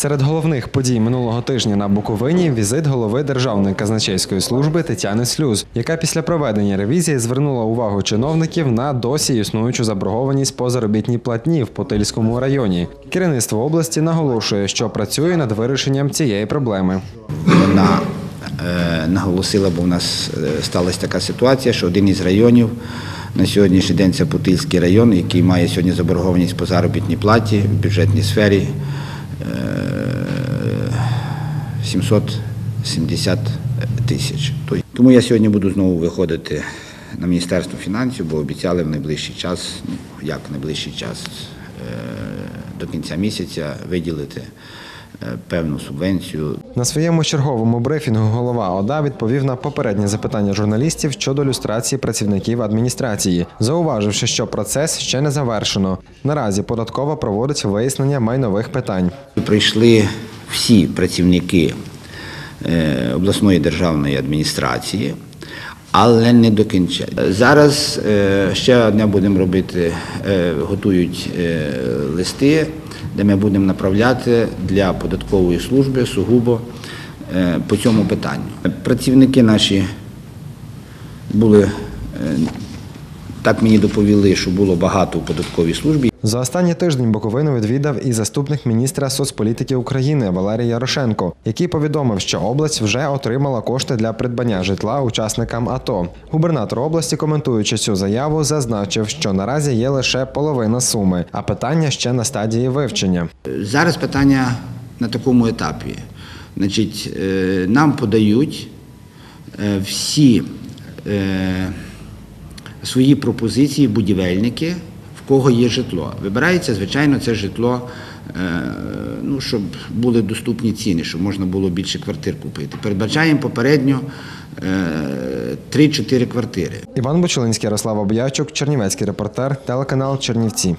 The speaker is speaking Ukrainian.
Серед головних подій минулого тижня на Буковині візит голови Державної казначейської служби Тетяни Слюз, яка після проведення ревізії звернула увагу чиновників на досі існуючу заборгованість по заробітній платні в Потильському районі. Керівництво області наголошує, що працює над вирішенням цієї проблеми. Вона е, наголосила, бо в нас е, сталася така ситуація, що один із районів на сьогоднішній день це Путильський район, який має сьогодні заборгованість по заробітній платі в бюджетній сфері е, 770 тисяч. Тому я сьогодні буду знову виходити на Міністерство фінансів, бо обіцяли в найближчий час, ну як в найближчий час, е, до кінця місяця виділити е, певну субвенцію На своєму черговому брифінгу голова ОДА відповів на попереднє запитання журналістів щодо люстрації працівників адміністрації, зауваживши, що процес ще не завершено. Наразі податкова проводить вияснення майнових питань. Прийшли всі працівники е, обласної державної адміністрації, але не до кінця. Зараз е, ще одне будемо робити, е, готують листи, де ми будемо направляти для податкової служби сугубо по цьому питанню. Працівники наші були, так мені доповіли, що було багато у податковій службі. За останній тиждень Буковину відвідав і заступник міністра соцполітики України Валерій Ярошенко, який повідомив, що область вже отримала кошти для придбання житла учасникам АТО. Губернатор області, коментуючи цю заяву, зазначив, що наразі є лише половина суми, а питання ще на стадії вивчення. Зараз питання на такому етапі. Значить, е, нам подають е, всі е, свої пропозиції будівельники, в кого є житло. Вибирається, звичайно, це житло, е, ну, щоб були доступні ціни, щоб можна було більше квартир купити. Передбачаємо попередньо е, 3-4 квартири. Іван Бочулинський, Ярослав Об'явчук, Чернівецький репортер, телеканал Чернівці.